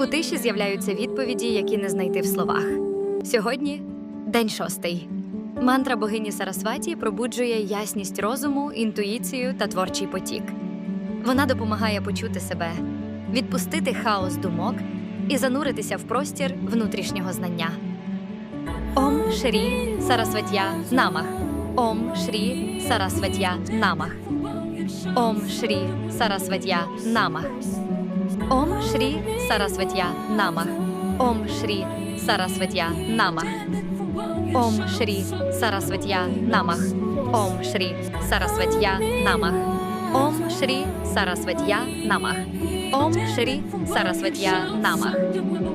У тиші з'являються відповіді, які не знайти в словах. Сьогодні день шостий. Мантра богині Сарасваті пробуджує ясність розуму, інтуїцію та творчий потік. Вона допомагає почути себе, відпустити хаос думок і зануритися в простір внутрішнього знання. Ом Шрі Сарасватя Намах. Ом Шрі Сарасватя Намах. Ом Шрі Сарасватя Намах. Ом Шрі Сарасватя Намах. Ом Шрі Сарасватя Намах. Ом Шрі Сарасватя Намах. Ом Шрі Сарасватя Намах. Ом Шрі Сарасватя Намах. Ом Шрі Сарасватя Намах.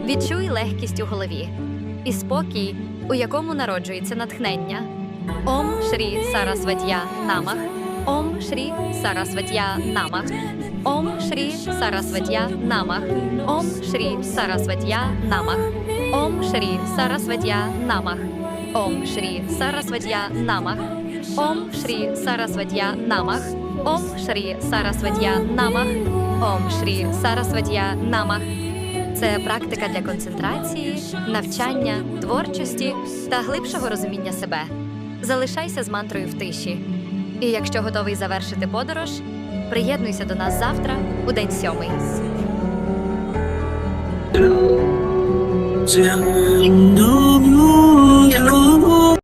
Відчуй легкість у голові і спокій, у якому народжується натхнення. Ом Шрі Сарасватя Намах. Ом Шрі Сарасватя Намах. Ом Шрі Сарасватя Намах. Ом Шрі Сарасватя Намах. Ом Шрі Сарасватя Намах. Ом Шрі Сарасватя Намах. Ом Шрі Сарасватя Намах. Ом Шрі Сарасватя Намах. Ом Шрі Сарасватя Намах. Це практика для концентрації, навчання, творчості та глибшого розуміння себе. Залишайся з мантрою в тиші. І якщо готовий завершити подорож, приєднуйся до нас завтра у день сьомий. Tell